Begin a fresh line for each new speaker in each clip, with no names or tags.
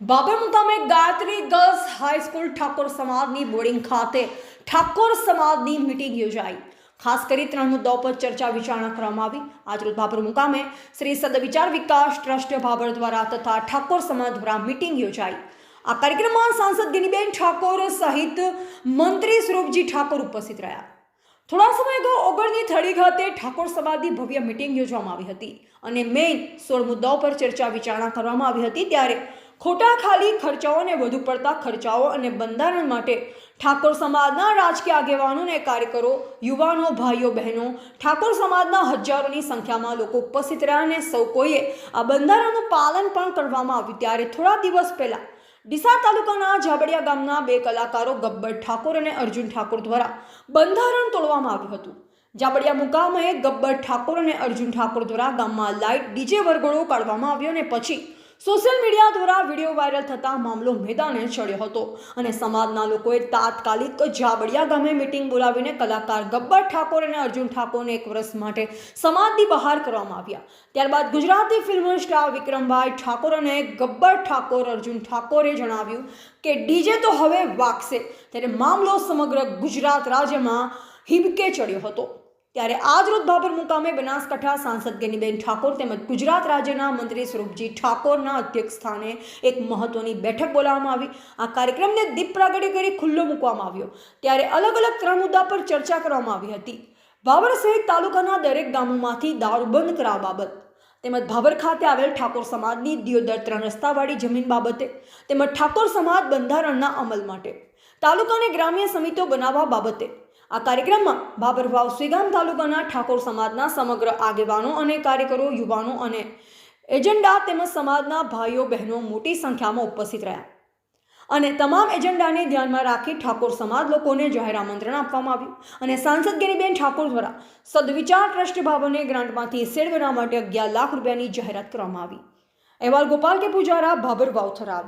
બાબર મુકામે Gayatri girls high school Thakor સમાજની boarding ખાતે ઠાકોર સમાજની મિટિંગ યોજાઈ. ખાસ કરી ત્રણ મુદ્દાઓ પર ચર્ચા વિચારણા કરવામાં આવી. આજરોજ બાબર મુકામે શ્રી સદવિચાર વિકાસ ટ્રસ્ટ બાબર દ્વારા તથા ઠાકોર સમાજ દ્વારા મિટિંગ યોજાઈ. આ કાર્યક્રમમાં સાંસદ ગિનીબેન ઠાકોર સહિત મંત્રી સ્વરૂપજી ઠાકોર ઉપસ્થિત રહ્યા. થોડા સમય અગાઉ ઓગણની થડી ખાતે ઠાકોર સમાજની ભવ્ય મિટિંગ યોજવામાં આવી હતી અને મેઇન સોળ મુદ્દાઓ પર ચર્ચા વિચારણા કરવામાં આવી હતી ત્યારે ખોટા ખાલી ખર્ચાઓ અને વધુ પડતા ખર્ચાઓ અને બંધારણ માટે ઠાકોર સમાજના રાજકીય આગેવાનો અને કાર્યકરો, યુવાનો, ભાઈઓ, બહેનો, ઠાકોર સમાજના હજારોની સંખ્યામાં લોકો ઉપસ્થિત રહ્યા અને સૌ કોઈએ આ બંધારણનું પાલન પણ કરવામાં આવ્યું. ત્યારે થોડા દિવસ પહેલાં ડીસા તાલુકાના ઝાબડિયા ગામના બે કલાકારો ગબ્બર ઠાકોર અને અર્જુન ઠાકોર દ્વારા બંધારણ તોડવામાં આવ્યું હતું. જાબડિયા મુકામે ગબ્બર ઠાકોર અને અર્જુન ઠાકોર દ્વારા ગામમાં લાઇટ ડીજે વરઘોડો કાઢવામાં આવ્યો અને પછી સોશિયલ મીડિયા દ્વારા વીડિયો વાયરલ થતા મામલો મેદાને ચડ્યો હતો અને સમાજના લોકોએ તાત્કાલિક જાબડિયા ગામે મિટિંગ બોલાવીને કલાકાર ગબ્બર ઠાકોર અને અર્જુન ઠાકોરને એક વર્ષ માટે સમાજની બહાર કરવામાં આવ્યા. ત્યારબાદ ગુજરાતી ફિલ્મ સ્ટાર વિક્રમભાઈ ઠાકોર અને ગબ્બર ઠાકોર, અર્જુન ઠાકોરે જણાવ્યું કે ડીજે તો હવે વાગશે, ત્યારે મામલો સમગ્ર ગુજરાત રાજ્યમાં હિબકે ચડ્યો હતો. ત્યારે આજ રોજ બાબર મુકામે બનાસકાંઠા સાંસદ ગેનીબેન ઠાકોર તેમજ ગુજરાત રાજ્યના મંત્રી સ્વરૂપજી ઠાકોરના અધ્યક્ષ સ્થાને એક મહત્વની બેઠક બોલાવવામાં આવી. આ કાર્યક્રમને દીપ પ્રાગટ્ય કરી ખુલ્લો મૂકવામાં આવ્યો. ત્યારે અલગ અલગ ત્રણ મુદ્દા પર ચર્ચા કરવામાં આવી હતી. ભાવર સહિત તાલુકાના દરેક ગામોમાંથી દારૂ બંધ કરાવવા બાબત. તેમજ ભાભર ખાતે આવેલ ઠાકોર સમાજની દિયોદર ત્રણ રસ્તાવાળી જમીન બાબતે. તેમજ ઠાકોર સમાજ બંધારણના અમલ માટે. તાલુકાને ગ્રામ્ય સમિતિઓ બનાવવા બાબતે. આ કાર્યક્રમમાં બાબર વાવ સુઈગામ તાલુકાના ઠાકોર સમાજના સમગ્ર આગેવાનો અને કાર્યકરો, યુવાનો અને એજન્ડા તેમજ સમાજના ભાઈઓ, બહેનો મોટી સંખ્યામાં ઉપસ્થિત રહ્યા. અને તમામ એજન્ડાને ધ્યાનમાં રાખી ઠાકોર સમાજ લોકોને જાહેર આમંત્રણ આપવામાં આવ્યું. અને સાંસદ ગેનીબેન ઠાકોર દ્વારા સદવિચાર ટ્રસ્ટ ભવને ગ્રાન્ટમાંથી શેડ માટે અગિયાર લાખ રૂપિયાની જાહેરાત કરવામાં આવી. અહેવાલ ગોપાલ કે પૂજારા ભાબર વાવથરાદ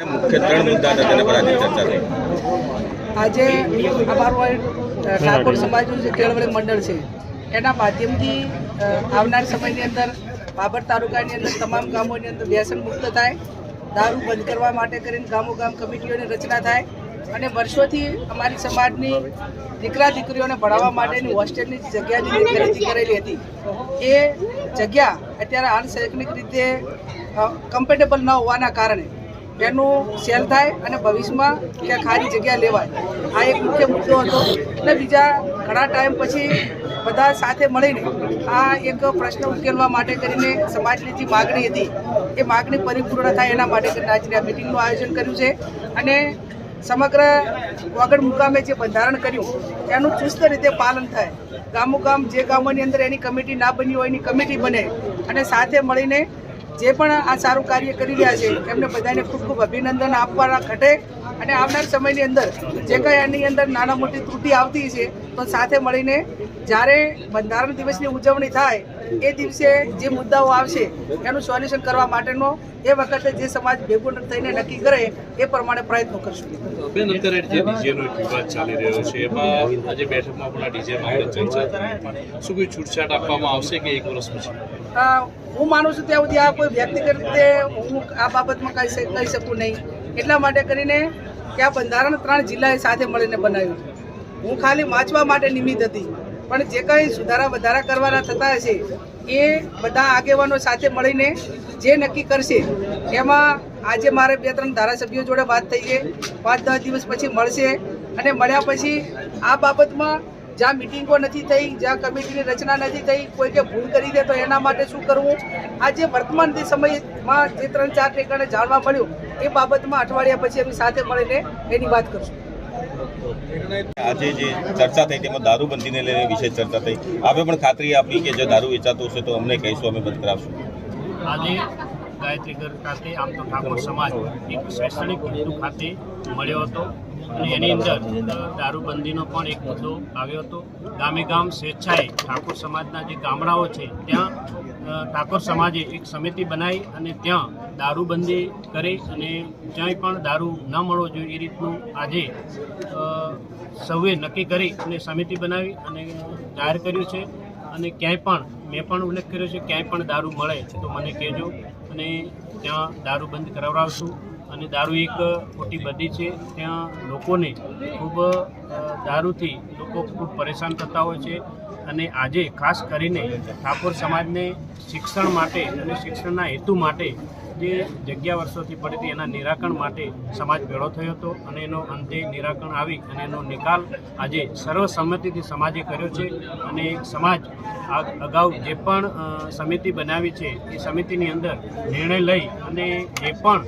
મુખ્ય ત્રણ મુદ્દા ચર્ચા થઈ.
આજે અમારું ઠાકોર સમાજનું જે કેળવણી મંડળ છે, એના માધ્યમથી આવનાર સમયની અંદર બાબર તાલુકાની અંદર તમામ ગામોની અંદર વ્યસન મુક્ત થાય, દારૂ બંધ કરવા માટે કરીને ગામો ગામ કમિટીઓની રચના થાય અને વર્ષોથી અમારી સમાજની દીકરા દીકરીઓને ભણાવવા માટેની હોસ્ટેલની જગ્યાની ખરીદી કરેલી હતી, એ જગ્યા અત્યારે અનશૈક્ષણિક રીતે કમ્ફર્ટેબલ ન હોવાના કારણે એનું સેલ થાય અને ભવિષ્યમાં ક્યાં ખાલી જગ્યા લેવાય. આ એક મુખ્ય મુદ્દો હતો. અને બીજા ઘણા ટાઈમ પછી બધા સાથે મળીને આ એક પ્રશ્ન ઉકેલવા માટે કરીને સમાજની જે માગણી હતી, એ માગણી પરિપૂર્ણ થાય એના માટે કરીને આજે આ મિટિંગનું આયોજન કર્યું છે. અને સમગ્ર વાગડ મુકામે જે બંધારણ કર્યું, એનું ચુસ્ત રીતે પાલન થાય. ગામો ગામ જે ગામોની અંદર એની કમિટી ના બની હોય, એની કમિટી બને. અને સાથે મળીને જે પણ આ સારું કાર્ય કરી રહ્યા છે, એમને બધાને ખૂબ ખૂબ અભિનંદન આપવાના ઘટે અને આવનાર સમયની અંદર જે કંઈ આની અંદર નાના મોટી ત્રુટિ આવતી છે, તો સાથે મળીને જ્યારે બંધારણ દિવસની ઉજવણી થાય, એ દિવસે જે મુદ્દાઓ આવશે, એનું સોલ્યુશન કરવા માટેનો એ વખતે જે સમાજ ભેગો થઈને નક્કી કરે, એ પ્રમાણે પ્રયત્નો કરશું.
બેન અત્યારે જે ડીજેનો વિવાદ ચાલી રહ્યો છે, એમાં આજે બેઠકમાં પણ આ ડીજે મામલે ચર્ચા થઈ શું કોઈ છૂટછાટ આપવામાં આવશે કે એક વર્ષ પછી?
હું માનું છું ત્યાં સુધી આ કોઈ વ્યક્તિગત રીતે હું આ બાબતમાં કહી કહી શકું નહીં. એટલા માટે કરીને કે આ બંધારણ ત્રણ જિલ્લાએ સાથે મળીને બનાવ્યું. હું ખાલી વાંચવા માટે નિમિત્ત હતી. પણ જે કંઈ સુધારા વધારા કરવાના થતા હશે, એ બધા આગેવાનો સાથે મળીને જે નક્કી કરશે, એમાં આજે મારે બે ત્રણ ધારાસભ્યો જોડે વાત થઈ છે. પાંચ દસ દિવસ પછી મળશે. અને મળ્યા પછી આ બાબતમાં જ્યાં મિટિંગો નથી થઈ જ્યાં કમિટીની રચના નથી થઈ કોઈ કે ભૂલ કરી દે તો એના માટે શું કરવું? આ જે વર્તમાન જે સમયમાં જે ત્રણ ચાર ઠેકાણે જાણવા મળ્યું એ બાબતમાં અઠવાડિયા પછી અમે સાથે મળીને એની વાત કરશું.
આજે જે ચર્ચા થઈ તેમાં દારૂબંધીને લઈને વિશેષ ચર્ચા થઈ. આપે પણ ખાતરી આપી કે જો દારૂ વેચાતો હશે તો અમને કહીશું અમે બંધ કરાવશું.
આજે ગાયત્રીગર ખાતે આમ તો ઠાકોર સમાજ એક શૈક્ષણિક હેતુ ખાતે મળ્યો હતો. અને એની અંદર દારૂબંધીનો પણ એક મુદ્દો આવ્યો હતો. ગામે ગામ સ્વેચ્છાએ ઠાકોર સમાજના જે ગામડાઓ છે, ત્યાં ઠાકોર સમાજે એક સમિતિ બનાવી અને ત્યાં દારૂબંધી કરી અને ક્યાંય પણ દારૂ ન મળવો જોઈએ એ રીતનું આજે સૌએ નક્કી કરી અને સમિતિ બનાવી અને જાહેર કર્યું છે. અને ક્યાંય પણ, મેં પણ ઉલ્લેખ કર્યો છે, ક્યાંય પણ દારૂ મળે તો મને કહેજો. અને ત્યાં દારૂ બંધ કરાવડાવશું. અને દારૂ એક મોટી બધી છે. ત્યાં લોકોને ખૂબ દારૂથી લોકો ખૂબ પરેશાન થતા હોય છે. અને આજે ખાસ કરીને ઠાકોર સમાજને શિક્ષણ માટે અને શિક્ષણના હેતુ માટે જે જગ્યા વર્ષોથી પડી હતી, એના નિરાકરણ માટે સમાજ ભેળો થયો હતો અને એનો અંતે નિરાકરણ આવી અને એનો નિકાલ આજે સર્વસંમતિથી સમાજે કર્યો છે. અને સમાજ આ અગાઉ જે પણ સમિતિ બનાવી છે, એ સમિતિની અંદર નિર્ણય લઈ અને જે પણ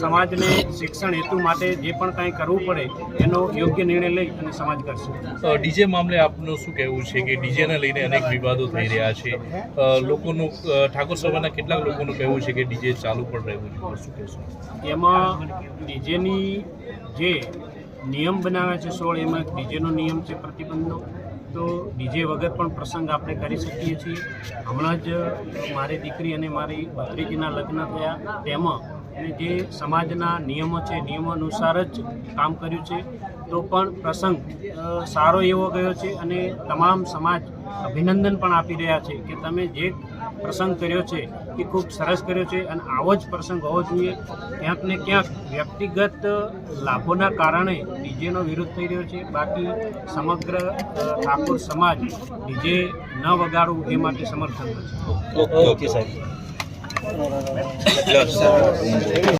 સમાજને શિક્ષણ હેતુ માટે જે પણ કાંઈ કરવું પડે એનો યોગ્ય નિર્ણય લઈ અને સમાજ કરશે.
ડીજે મામલે આપનું શું કહેવું છે કે ડીજેને લઈને અનેક વિવાદો થઈ રહ્યા છે? લોકોનું ઠાકોર સભાના કેટલાક લોકોનું કહેવું છે કે ડીજે ચાલુ પણ રહેવું જોઈએ શું કહેશો?
એમાં ડીજેની જે નિયમ બનાવ્યા છે સોળ એમાં ડીજેનો નિયમ છે પ્રતિબંધનો. તો ડીજે વગર પણ પ્રસંગ આપણે કરી શકીએ છીએ. હમણાં જ મારી દીકરી અને મારી ભત્રીજીના લગ્ન થયા. તેમાં અને જે સમાજના નિયમો છે, નિયમો અનુસાર જ કામ કર્યું છે, તો પણ પ્રસંગ સારો એવો ગયો છે અને તમામ સમાજ અભિનંદન પણ આપી રહ્યા છે કે તમે જે પ્રસંગ કર્યો છે એ ખૂબ સરસ કર્યો છે અને આવો જ પ્રસંગ હોવો જોઈએ. ક્યાંક ને ક્યાંક વ્યક્તિગત લાભોના કારણે ડીજેનો વિરોધ થઈ રહ્યો છે. બાકી સમગ્ર આખો સમાજ ડીજે ન વગાડવું એ માટે સમર્થન કરે
ઓકે સાહેબ. Los.